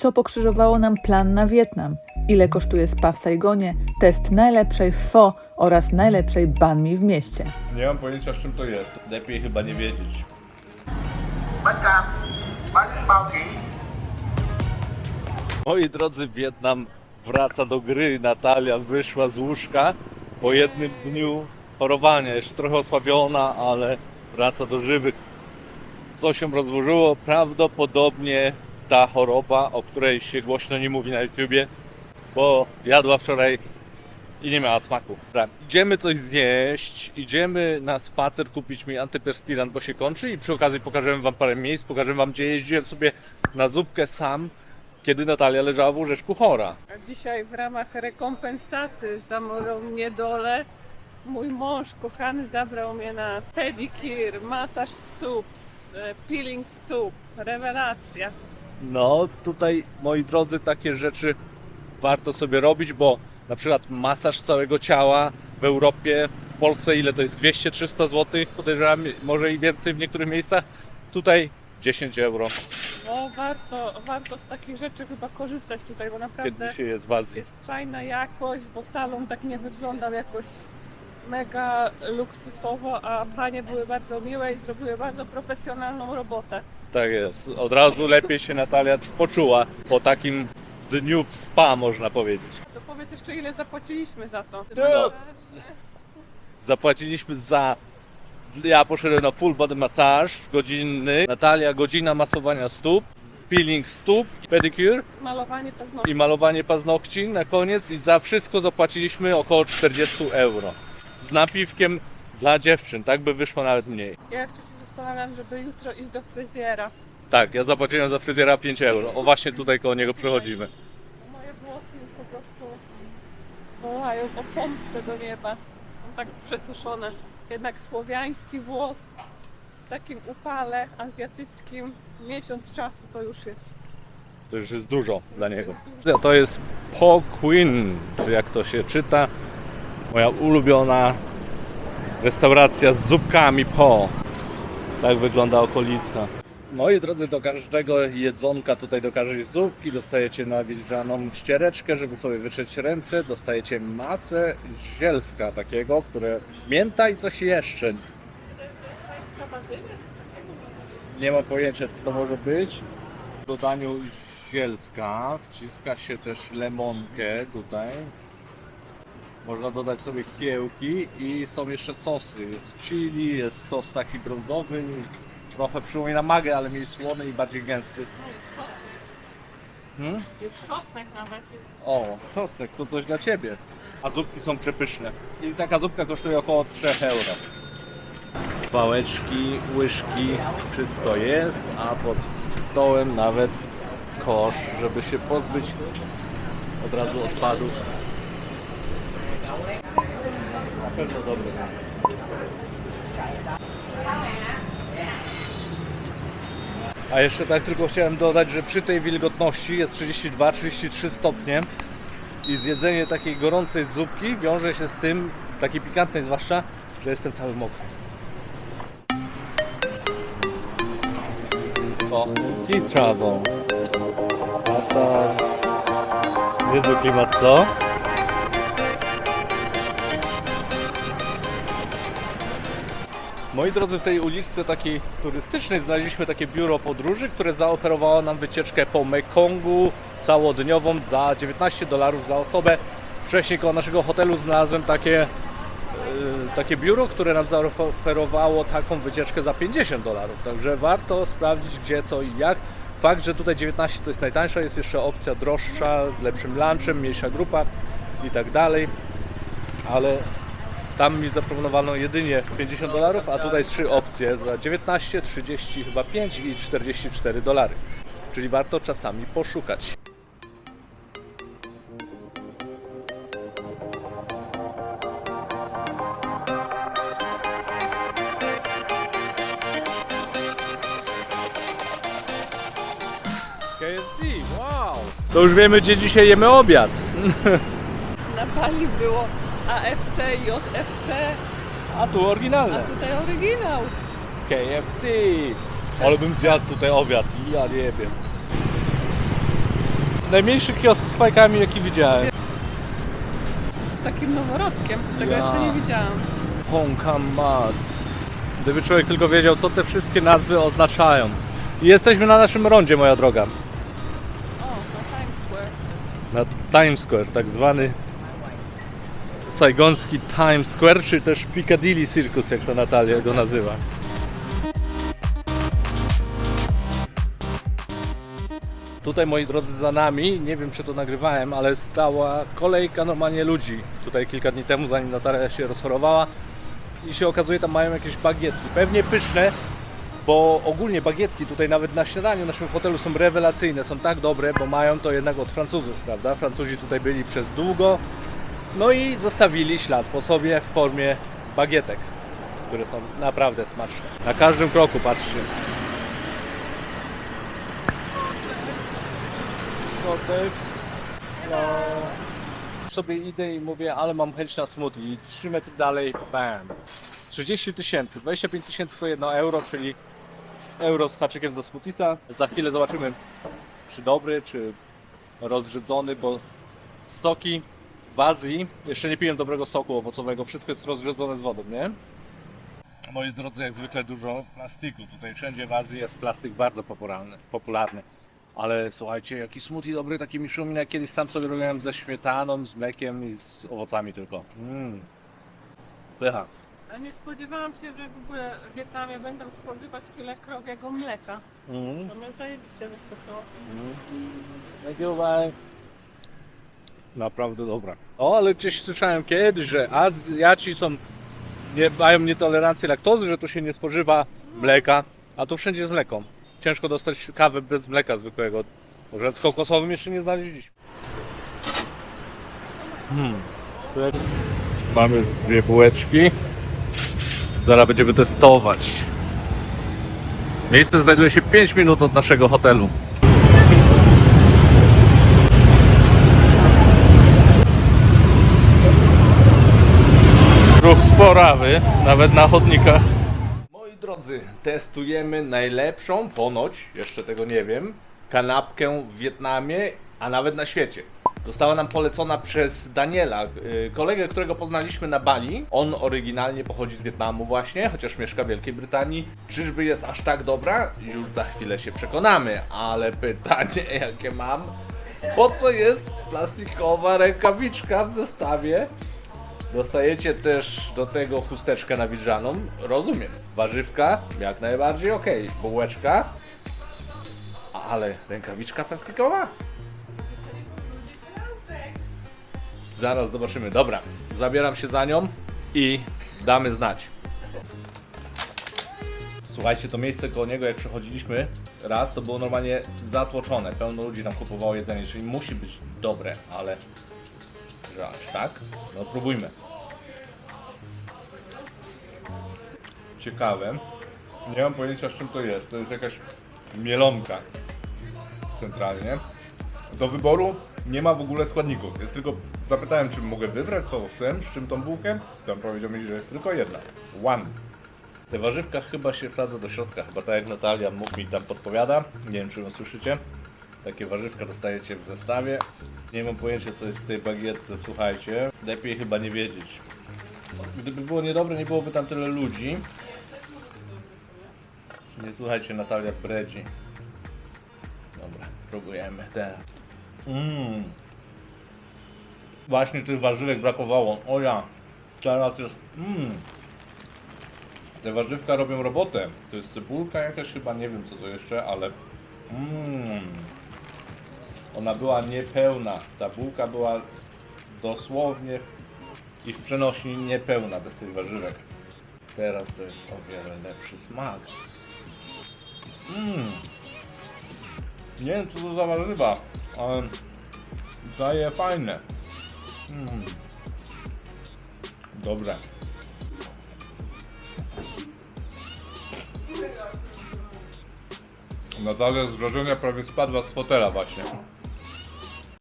co pokrzyżowało nam plan na Wietnam, ile kosztuje spa w Saigonie, test najlepszej pho oraz najlepszej banh mi w mieście. Nie mam pojęcia z czym to jest. Lepiej chyba nie wiedzieć. Moi drodzy, Wietnam wraca do gry. Natalia wyszła z łóżka po jednym dniu chorowania. Jeszcze trochę osłabiona, ale wraca do żywych. Co się rozłożyło? Prawdopodobnie ta choroba, o której się głośno nie mówi na YouTubie, bo jadła wczoraj i nie miała smaku. Dobra, idziemy coś zjeść, idziemy na spacer kupić mi antyperspirant, bo się kończy i przy okazji pokażemy wam parę miejsc, pokażemy wam gdzie jeździłem sobie na zupkę sam, kiedy Natalia leżała w łóżeczku chora. A dzisiaj w ramach rekompensaty za moją niedolę mój mąż kochany zabrał mnie na pedicure, masaż stóp, e, peeling stóp. Rewelacja. No, tutaj moi drodzy, takie rzeczy warto sobie robić, bo na przykład masaż całego ciała w Europie, w Polsce ile to jest? 200-300 zł, podejrzewam, może i więcej w niektórych miejscach. Tutaj 10 euro, No warto, warto z takich rzeczy chyba korzystać tutaj, bo naprawdę kiedy się jest w Azji. jest fajna jakość, bo salon tak nie wyglądał jakoś mega luksusowo, a panie były bardzo miłe i zrobiły bardzo profesjonalną robotę. Tak jest. Od razu lepiej się Natalia poczuła po takim dniu w spa, można powiedzieć. To powiedz jeszcze ile zapłaciliśmy za to. No. Zapłaciliśmy za. Ja poszedłem na full body massage godzinny. Natalia godzina masowania stóp, peeling stóp, pedicure Malowanie paznokci. i malowanie paznokci na koniec i za wszystko zapłaciliśmy około 40 euro. Z napiwkiem dla dziewczyn, tak by wyszło nawet mniej. Ja jeszcze się zastanawiam, żeby jutro iść do fryzjera. Tak, ja zapłaciłem za fryzjera 5 euro. O właśnie tutaj koło niego przechodzimy. Moje włosy już po prostu wołają o pomstę do nieba. Są tak przesuszone. Jednak słowiański włos w takim upale azjatyckim miesiąc czasu to już jest. To już jest dużo dla niego. To jest Po Queen, czy jak to się czyta. Moja ulubiona restauracja z zupkami Po. Tak wygląda okolica. Moi drodzy, do każdego jedzonka, tutaj do każdej zupki dostajecie nawilżaną ściereczkę, żeby sobie wytrzeć ręce. Dostajecie masę zielska takiego, które mięta i coś jeszcze. Nie mam pojęcia, co to może być. W dodaniu zielska wciska się też lemonkę tutaj. Można dodać sobie kiełki i są jeszcze sosy. Jest chili, jest sos taki brązowy, trochę przypomina magę, ale mniej słony i bardziej gęsty. Hmm? Jest czosnek nawet. O, czosnek, to coś dla Ciebie. A zupki są przepyszne. I taka zupka kosztuje około 3 euro. Pałeczki, łyżki, wszystko jest, a pod stołem nawet kosz, żeby się pozbyć od razu odpadów. Pewno dobry. A jeszcze tak tylko chciałem dodać, że przy tej wilgotności jest 32-33 stopnie i zjedzenie takiej gorącej zupki wiąże się z tym, takiej pikantnej zwłaszcza, że jestem cały mokry. O, Tea to... Niezły klimat, co? Moi drodzy, w tej uliczce takiej turystycznej znaleźliśmy takie biuro podróży, które zaoferowało nam wycieczkę po Mekongu całodniową za 19 dolarów za osobę. Wcześniej koło naszego hotelu znalazłem takie, yy, takie biuro, które nam zaoferowało taką wycieczkę za 50 dolarów. Także warto sprawdzić gdzie, co i jak. Fakt, że tutaj 19 to jest najtańsza, jest jeszcze opcja droższa, z lepszym lunchem, mniejsza grupa i tak dalej. Ale tam mi zaproponowano jedynie 50 dolarów, a tutaj trzy opcje za 19, 30, chyba 5 i 44 dolary. Czyli warto czasami poszukać. KFC, wow! To już wiemy, gdzie dzisiaj jemy obiad. Na Bali było AFC, JFC, A tu a oryginalne. tutaj oryginał. KFC. Ale bym zjadł tutaj obiad. Ja nie wiem. najmniejszy kiosk z fajkami jaki widziałem. Z takim noworodkiem, tego Ja. jeszcze nie widziałam. Honka Mat. Gdyby człowiek tylko wiedział, co te wszystkie nazwy oznaczają. I jesteśmy na naszym rondzie, moja droga. O, na Times Square. Na Times Square, tak zwany sajgoński Times Square, czy też Piccadilly Circus, jak to Natalia go nazywa. Tutaj, moi drodzy, za nami, nie wiem czy to nagrywałem, ale stała kolejka normalnie ludzi. Tutaj kilka dni temu, zanim Natalia się rozchorowała. I się okazuje, tam mają jakieś bagietki. Pewnie pyszne, bo ogólnie bagietki tutaj nawet na śniadaniu w naszym hotelu są rewelacyjne, są tak dobre, bo mają to jednak od Francuzów, prawda? Francuzi tutaj byli przez długo, no i zostawili ślad po sobie w formie bagietek, które są naprawdę smaczne. Na każdym kroku, patrzcie. Kotek. No. Sobie idę i mówię, ale mam chęć na smoothie i 3 metry dalej, bam. 30 tysięcy, 25 tysięcy to 1 euro, czyli euro z haczykiem za smoothiesa. Za chwilę zobaczymy, czy dobry, czy rozrzedzony, bo soki w Azji, jeszcze nie piłem dobrego soku owocowego, wszystko jest rozrzedzone z wodą, nie? Moi drodzy, jak zwykle dużo plastiku. Tutaj wszędzie w Azji jest plastik bardzo popularny. popularny. Ale słuchajcie, jaki smoothie dobry, taki mi przypomina, jak kiedyś sam sobie robiłem ze śmietaną, z mlekiem i z owocami tylko. Mmm. Pycha. A nie spodziewałam się, że w ogóle w Wietnamie będą spożywać tyle krowiego mleka. Mm. To mnie zajebiście zaskoczyło. Thank you, bye. Naprawdę dobra. O, ale gdzieś słyszałem kiedyś, że Azjaci są, nie, mają nietolerancję laktozy, że tu się nie spożywa mleka, a tu wszędzie jest mleko. Ciężko dostać kawę bez mleka zwykłego. Może z kokosowym jeszcze nie znaleźliśmy. Hmm. Mamy dwie bułeczki. Zaraz będziemy testować. Miejsce znajduje się 5 minut od naszego hotelu. Ruch sporawy, nawet na chodnikach. Moi drodzy, testujemy najlepszą, ponoć, jeszcze tego nie wiem, kanapkę w Wietnamie, a nawet na świecie. Została nam polecona przez Daniela, yy, kolegę, którego poznaliśmy na Bali. On oryginalnie pochodzi z Wietnamu właśnie, chociaż mieszka w Wielkiej Brytanii. Czyżby jest aż tak dobra? Już za chwilę się przekonamy, ale pytanie jakie mam, po co jest plastikowa rękawiczka w zestawie? Dostajecie też do tego chusteczkę nawilżaną, rozumiem. Warzywka, jak najbardziej ok. Bułeczka, ale rękawiczka plastikowa? Zaraz zobaczymy. Dobra, zabieram się za nią i damy znać. Słuchajcie, to miejsce koło niego, jak przechodziliśmy raz, to było normalnie zatłoczone. Pełno ludzi tam kupowało jedzenie, czyli musi być dobre, ale aż tak? No próbujmy. Ciekawe. Nie mam pojęcia z czym to jest. To jest jakaś mielonka. Centralnie. Do wyboru nie ma w ogóle składników. Jest tylko. Zapytałem, czy mogę wybrać, co chcę, z czym tą bułkę. Tam powiedział mi, że jest tylko jedna. One. Te warzywka chyba się wsadza do środka, chyba tak jak Natalia mi tam podpowiada. Nie wiem, czy ją słyszycie. Takie warzywka dostajecie w zestawie. Nie mam pojęcia, co jest w tej bagietce, słuchajcie. Lepiej chyba nie wiedzieć. Gdyby było niedobre, nie byłoby tam tyle ludzi. Nie słuchajcie, Natalia bredzi. Dobra, próbujemy teraz. Mmm. Właśnie tych warzywek brakowało. O ja. Teraz jest... Mmm. Te warzywka robią robotę. To jest cebulka jakaś chyba, nie wiem co to jeszcze, ale... Mmm. Ona była niepełna. Ta bułka była dosłownie i w przenośni niepełna bez tych warzywek. Teraz to jest o wiele lepszy smak. Mmm. Nie wiem co to za warzywa, ale daje fajne. Mm. Dobre. Natalia z wrażenia prawie spadła z fotela właśnie.